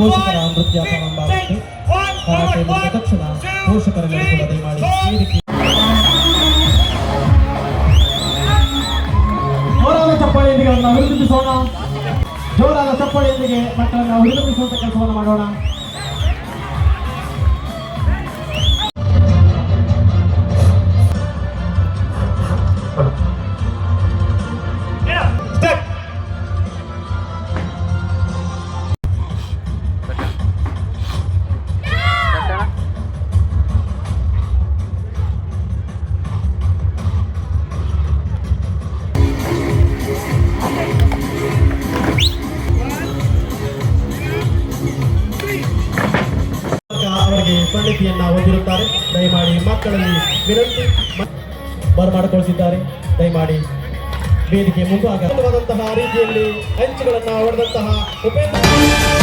ಪೋಷಕರ ನೃತ್ಯ ಪ್ರಾರಂಭ ಆಗುತ್ತೆ ಕರಾಟೆ ಮುಗಿದ ತಕ್ಷಣ ಪೋಷಕರೆಲ್ಲರೂ ಕೂಡ ದಯಮಾಡಿ ವೇದಿಕೆ ಜೋರಾದ ಚಪ್ಪಾಳೆಯೊಂದಿಗೆ ಅವರನ್ನ ಹುರಿದುಂಬಿಸೋಣ ಜೋರಾದ ಚಪ್ಪಾಳೆಯೊಂದಿಗೆ ಮಕ್ಕಳನ್ನ ಹುರಿದುಂಬಿಸುವಂತ ಕೆಲಸವನ್ನು ಮಾಡೋಣ. ಅವರಿಗೆ ಪರಿಣಿತಿಯನ್ನ ಹೊಂದಿರುತ್ತಾರೆ. ದಯಮಾಡಿ ಮಕ್ಕಳಲ್ಲಿ ವಿನಂತಿ ಬರಮಾಡಿಕೊಳಿಸಿದ್ದಾರೆ ದಯಮಾಡಿ ವೇದಿಕೆ ಮುಂಭಾಗ. ರೀತಿಯಲ್ಲಿ ಹಂಚುಗಳನ್ನ ಹೊಡೆದಂತಹ ಉಪೇಂದ್ರ